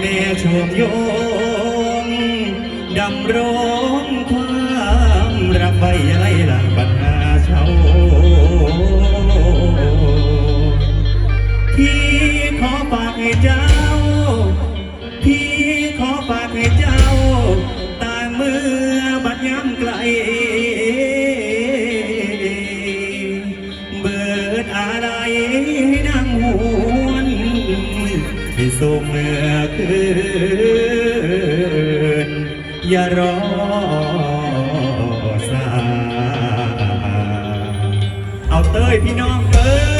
แม่ชมโยงดำรงความรักไว้ไล่หลังปัญหาเช้าที่ขอฝากให้เจ้า ส่งเมื่อคืนอย่ารอสายเอาเต้ยพี่น้องเอ้